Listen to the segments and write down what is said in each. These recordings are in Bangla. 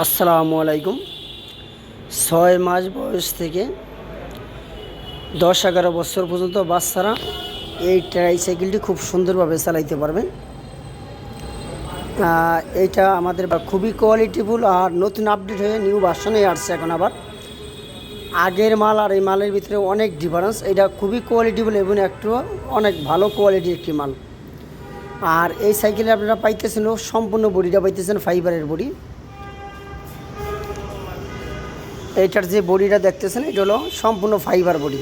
আসসালামু আলাইকুম। ছয় মাস বয়স থেকে দশ এগারো বছর পর্যন্ত বাচ্চারা এই ট্রাইসাইকেলটি খুব সুন্দরভাবে চালাইতে পারবে। এইটা আমাদের খুবই কোয়ালিটিফুল আর নতুন আপডেট হয়ে নিউ ভার্সনে আসছে এখন আবার। আগের মাল আর এই মালের ভিতরে অনেক ডিফারেন্স এটা খুবই কোয়ালিটিফুল এবং একটু অনেক ভালো কোয়ালিটির একটি মাল। আর এই সাইকেলে আপনারা পাইতেছেন সম্পূর্ণ বডিটা পাইতেছেন ফাইবারের বডি। এইটার যে বডিটা দেখতেছেন, এটা হলো সম্পূর্ণ ফাইবার বডি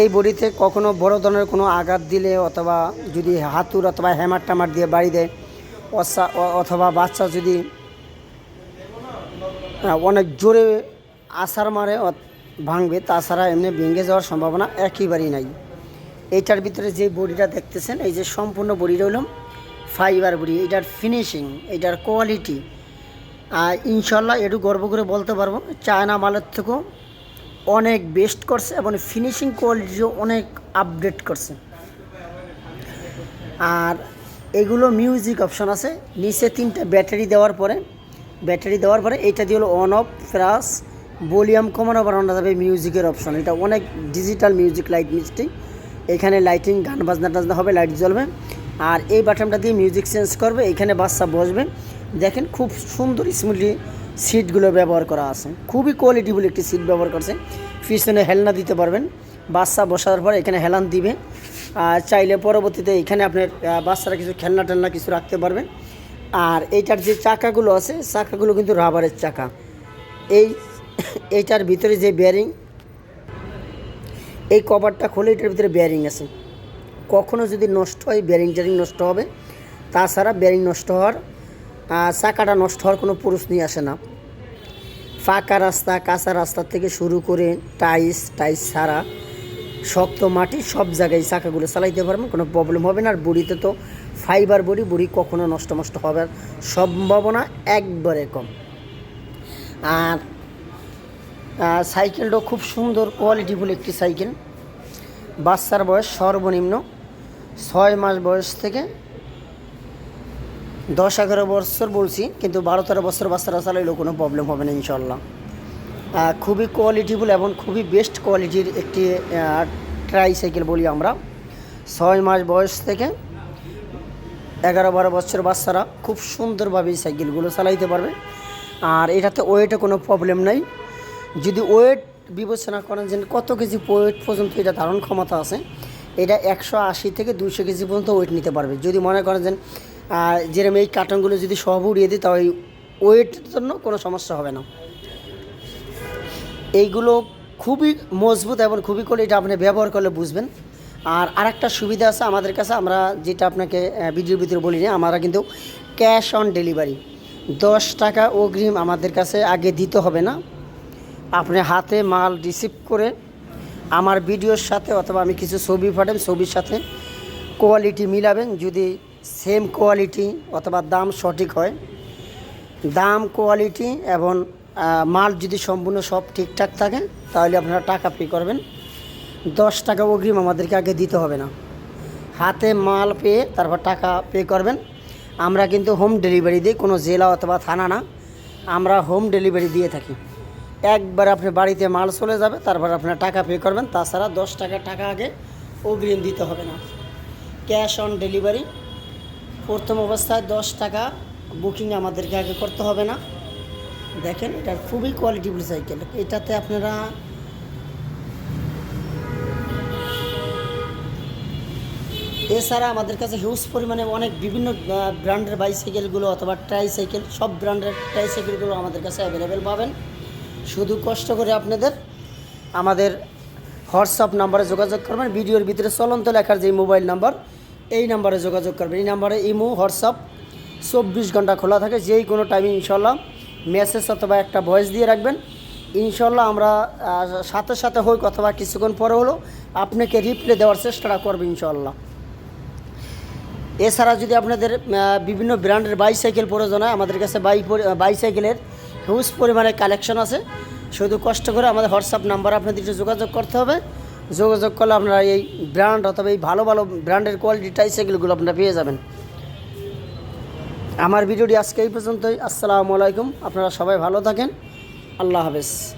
এই বডিতে কখনো বড় ধরনের কোনো আঘাত দিলে অথবা যদি হাতুর অথবা হ্যামার টামার দিয়ে বাড়ি দেয় অথবা বাচ্চা যদি অনেক জোরে আসার মারে ভাঙবে, তাছাড়া এমনি ভেঙে যাওয়ার সম্ভাবনা একেবারেই নাই। এইটার ভিতরে যে বডিটা দেখতেছেন, এই যে সম্পূর্ণ বডিটা হলো ফাইবার বডি এটার ফিনিশিং এটার কোয়ালিটি ইনশাল্লাহ একটু গর্ব করে বলতে পারব, চায়না মালের থেকেও অনেক বেস্ট করছে এবং ফিনিশিং কোয়ালিটিও অনেক আপডেট করছে। আর এগুলো মিউজিক অপশন আছে, নিচে তিনটা ব্যাটারি দেওয়ার পরে ব্যাটারি দেওয়ার পরে এইটা দিয়ে হলো অন অফ প্লাস ভলিউম কমানো বাড়ানো যাবে মিউজিকের অপশন এটা অনেক ডিজিটাল মিউজিক লাইট মিস্টি এখানে লাইটিং গান বাজনা টাজনা হবে লাইট জ্বলবে। আর এই বাটনটা দিয়ে মিউজিক চেঞ্জ করবে, এখানে বাচ্চা বসবে। দেখেন খুব সুন্দর স্মুথলি সিটগুলো ব্যবহার করা আছে। খুবই কোয়ালিটিফুল একটি সিট ব্যবহার করছে। পিছনে হেলনা দিতে পারবেন। বাচ্চা বসার পর এখানে হেলান দিবে। আর চাইলে পরবর্তীতে এখানে আপনার বাচ্চারা কিছু খেলনা টেলনা কিছু রাখতে পারবেন। আর এইটার যে চাকাগুলো আছে, চাকাগুলো কিন্তু রাবারের চাকা। এই, এইটার ভিতরে যে বেয়ারিং এই কভারটা খুলে এটার ভিতরে বেয়ারিং আছে। কখনো যদি নষ্ট হয় বেয়ারিং টেয়ারিং নষ্ট হবে। তাছাড়া বেয়ারিং নষ্ট হওয়ার চাকাটা নষ্ট হওয়ার কোনো প্রশ্নই আসে না। ফাঁকা রাস্তা, কাঁচা রাস্তা থেকে শুরু করে টাইস টাইস ছাড়া শক্ত মাটি সব জায়গায় চাকাগুলো চালাইতে পারবেন, কোনো প্রবলেম হবে না। আর বুড়িতে তো ফাইবার বড়ি বড়ি কখনো নষ্ট নষ্ট হওয়ার সম্ভাবনা একবারে কম। আর সাইকেলটাও খুব সুন্দর কোয়ালিটিফুল একটি সাইকেল। বাচ্চার বয়স সর্বনিম্ন ছয় মাস বয়স থেকে দশ এগারো বছর বলছি, কিন্তু বারো তেরো বছর বাচ্চারা চালাইলেও কোনো প্রবলেম হবে না ইনশাল্লাহ খুবই কোয়ালিটিফুল এবং খুবই বেস্ট কোয়ালিটির একটি ট্রাই সাইকেল বলি আমরা। ছয় মাস বয়স থেকে এগারো বারো বছর বাচ্চারা খুব সুন্দরভাবে এই সাইকেলগুলো চালাইতে পারবে। আর এটাতে ওয়েটে কোনো প্রবলেম নাই। যদি ওয়েট বিবেচনা করেন যে কত কেজি ওয়েট পর্যন্ত এটা ধারণ ক্ষমতা আছে, এটা একশো আশি থেকে দুশো কেজি পর্যন্ত ওয়েট নিতে পারবে। যদি মনে করেন যে আহ, যেরকম এই কার্টনগুলো যদি সব উড়িয়ে দিই তাহলে ওয়েটের জন্য কোনো সমস্যা হবে না। এইগুলো খুবই মজবুত এবং খুবই করে এটা আপনি ব্যবহার করলে বুঝবেন। আর আরেকটা সুবিধা আছে আমাদের কাছে আমরা যেটা আপনাকে ভিডিওর ভিতরে বলি না আমরা কিন্তু ক্যাশ অন ডেলিভারি দশ টাকা অগ্রিম আমাদের কাছে আগে দিতে হবে না। আপনি হাতে মাল রিসিভ করে আমার ভিডিওর সাথে অথবা আমি কিছু ছবি পাঠান ছবির সাথে কোয়ালিটি মিলাবেন। যদি সেম কোয়ালিটি অথবা দাম সঠিক হয়। দাম, কোয়ালিটি এবং মাল যদি সম্পূর্ণ সব ঠিকঠাক থাকে, তাহলে আপনারা টাকা পে করবেন। দশ টাকা অগ্রিম আমাদেরকে আগে দিতে হবে না। হাতে মাল পেয়ে তারপর টাকা পে করবেন। আমরা কিন্তু হোম ডেলিভারি দিই, কোনো জেলা অথবা থানা না। আমরা হোম ডেলিভারি দিয়ে থাকি। একবার আপনি বাড়িতে মাল চলে যাবে, তারপর আপনার টাকা পে করবেন। তাছাড়া দশ টাকা টাকা আগে অগ্রিম দিতে হবে না। Cash on delivery. প্রথম অবস্থায় দশ টাকা বুকিং আমাদেরকে আগে করতে হবে না। দেখেন, এটা খুবই কোয়ালিটিফুল সাইকেল এটাতে আপনারা এছাড়া আমাদের কাছে হিউজ পরিমাণে অনেক বিভিন্ন ব্র্যান্ডের বাইসাইকেলগুলো অথবা ট্রাইসাইকেল সব ব্র্যান্ডের ট্রাইসাইকেলগুলো আমাদের কাছে অ্যাভেলেবেল পাবেন। শুধু কষ্ট করে আপনাদের আমাদের হোয়াটসঅ্যাপ নাম্বারে যোগাযোগ করবেন। ভিডিওর ভিতরে চলন্ত লেখার যে মোবাইল নাম্বার এই নাম্বারে যোগাযোগ করবেন। এই নাম্বারে ইমো, হোয়াটসঅ্যাপ চব্বিশ ঘণ্টা খোলা থাকে, যেই কোনো টাইমে ইনশাল্লাহ মেসেজ অথবা একটা ভয়েস দিয়ে রাখবেন। ইনশাল্লাহ আমরা সাথে সাথে হোক অথবা কিছুক্ষণ পরে হলো আপনাকে রিপ্লে দেওয়ার চেষ্টাটা করবে ইনশাল্লাহ এছাড়া যদি আপনাদের বিভিন্ন ব্র্যান্ডের বাইসাইকেল প্রয়োজন হয়, আমাদের কাছে বাই বাইসাইকেলের হিউজ পরিমাণে কালেকশন আছে। শুধু কষ্ট করে আমাদের হোয়াটসঅ্যাপ নাম্বার আপনাদের যোগাযোগ করতে হবে। যোগাযোগ করলে আপনারা এই ব্র্যান্ড অথবা এই ভালো ভালো ব্র্যান্ডের কোয়ালিটি টাইসাইকেলগুলো আপনারা পেয়ে যাবেন। আমার ভিডিওটি আজকে এই পর্যন্তই। আসসালামু আলাইকুম। আপনারা সবাই ভালো থাকেন। আল্লাহ হাফেজ।